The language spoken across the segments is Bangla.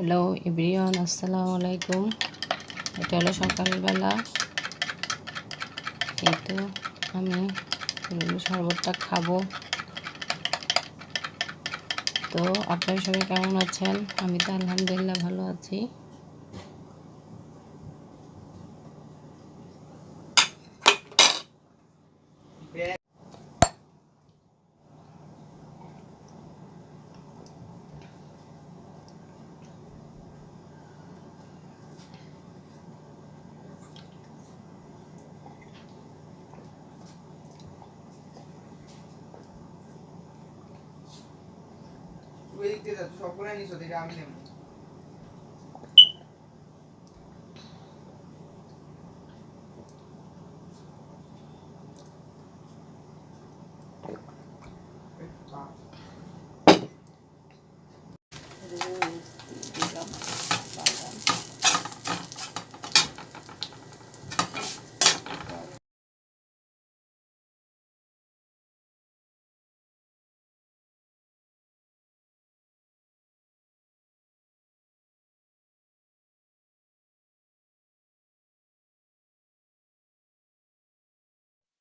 হ্যালো ইব্রিয়ান আসসালামু আলাইকুম এটা হলো সকালবেলা এই তো আমি শরবতটা খাব। তো আপনারা সবাই কেমন আছেন? আমি তো আলহামদুলিল্লাহ ভালো আছি। ওই দিক দিয়ে যাচ্ছ সবগুলো নিছো দিকে আমি নেব দিলাম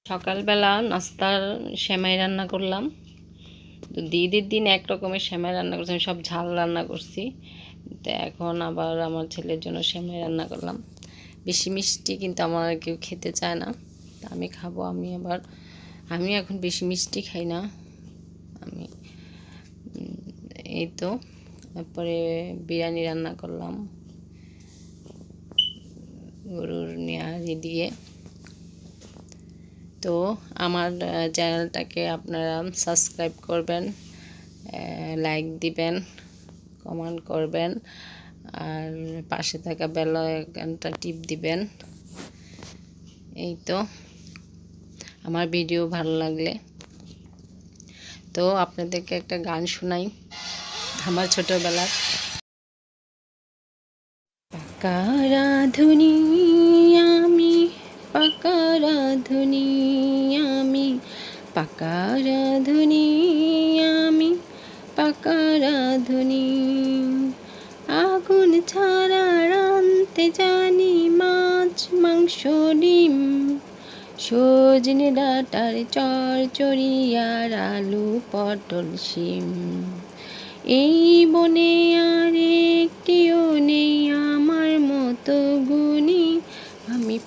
সকালবেলা নাস্তার সেমাই রান্না করলাম। তো দিদির দিন এক রকমের সেমাই রান্না করছি, আমি সব ঝাল রান্না করছি। তো এখন আবার আমার ছেলের জন্য সেমাই রান্না করলাম। বেশি মিষ্টি কিন্তু আমার কেউ খেতে চায় না। তা আমি খাব, আমি আবার আমি এখন বেশি মিষ্টি খাই না। আমি এই তো, তারপরে বিরিয়ানি রান্না করলাম। গরুর নেয়ারি দিয়ে তো আমার চ্যানেলটাকে আপনারা সাবস্ক্রাইব করবেন লাইক দিবেন, কমেন্ট করবেন, আর পাশে থাকা বেল আইকনটা টিপ দিবেন। এই তো, আমার ভিডিও ভালো লাগলে। তো আপনাদেরকে একটা গান শোনাই, আমার ছোটোবেলার। পাকা রাধুনি আমি, পাকা রাধুনি আমি, পাকা রাধুনি আগুন ছাড়া রানতে জানি মাছ, মাংস, ডিম। সজনে ডাটার চড়চড়ি আর আলু, পটল, শিম। এই বনে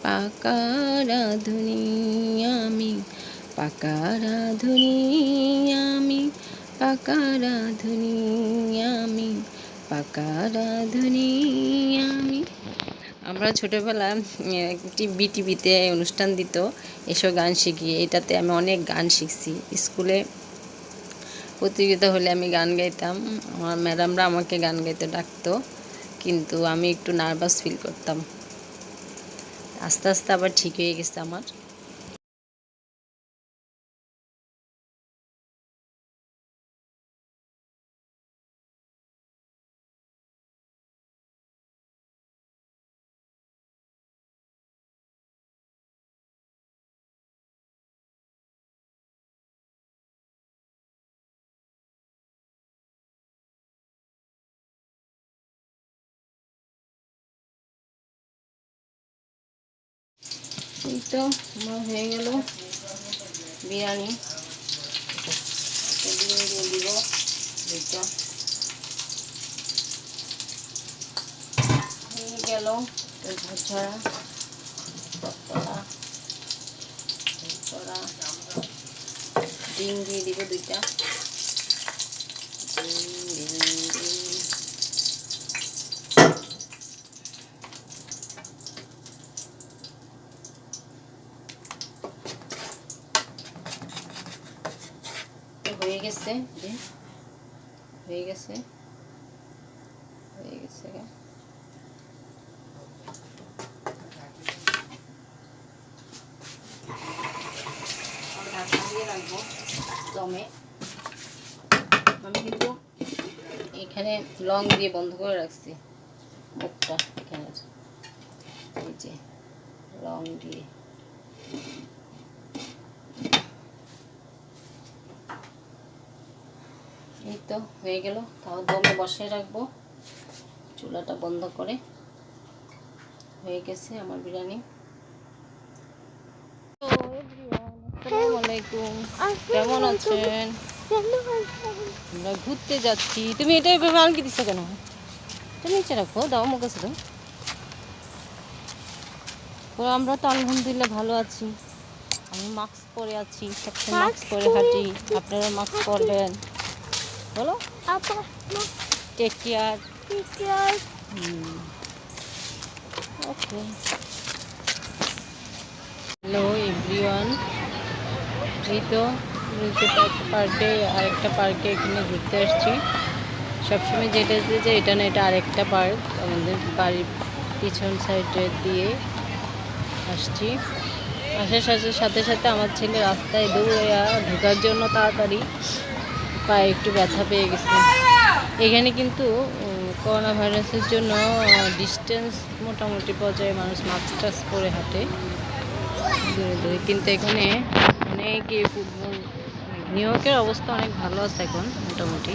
পাকা রাধুনি আমি পাকা রাধুনি আমি পাকা রাধুনি আমি পাকা রাধুনি আমি। আমরা ছোটোবেলায় উম, একটি বিটিভিতে অনুষ্ঠান দিত এসব গান শিখি এটাতে আমি অনেক গান শিখছি। স্কুলে প্রতিযোগিতা হলে আমি গান গাইতাম। আমার ম্যাডামরা আমাকে গান গাইতে ডাকতো কিন্তু আমি একটু নার্ভাস ফিল করতাম। আস্তে আস্তে আবার ঠিক হয়ে গেছে আমার। এই তো আমার হয়ে গেল বিরিয়ানি। এগুলো দিব। দুটো হয়ে গেল। ঝরঝরা। ডিম দিয়ে দিব দুইটা ডিম ডিম ডিম তো হয়ে গেছে হয়ে গেছে হয়ে গেছে রাখব দমে আমি কিন্তু এখানে লং দিয়ে বন্ধ করে রাখছি, মুখটা এখানে এই যে, লং দিয়ে এই তো হয়ে গেল। তাও দমে বসিয়ে রাখব। চুলাটা বন্ধ করে। হয়ে গেছে আমার বিরিয়ানি। কেমন আছেন? আমরা ঘুরতে যাচ্ছি। তুমি এটা এভাবে আলগি দিছো কেন? তুমি নিচে রাখো দাও আমার কাছে তো আমরা তো আলহামদুলিল্লাহ ভালো আছি। আমি মাস্ক পরে আছি সবসময় মাস্ক পরে হাঁটি। আপনারা মাস্ক পরবেন। বলো? Take care okay hello everyone এই তো নিচে পার্কে আরেকটা পার্কে এখানে ঘুরতে আসছি। সবসময় যেটা যে এটা না এটা আরেকটা পার্ক। আমাদের বাড়ির পিছন সাইডে দিয়ে আসছি। আসার সাথে সাথে সাথে আমার ছেলে রাস্তায় দৌড়াইয়া ঢোকার জন্য তাড়াতাড়ি পায়ে একটু ব্যথা পেয়ে গেছে। এখানে কিন্তু করোনা ভাইরাসের জন্য ডিস্টেন্স মোটামুটি পর্যায়ে মানুষ মাস্ক টাস পরে হাঁটে। কিন্তু এখানে অনেক ফুটবল নিউ অবস্থা অনেক ভালো আছে এখন, মোটামুটি।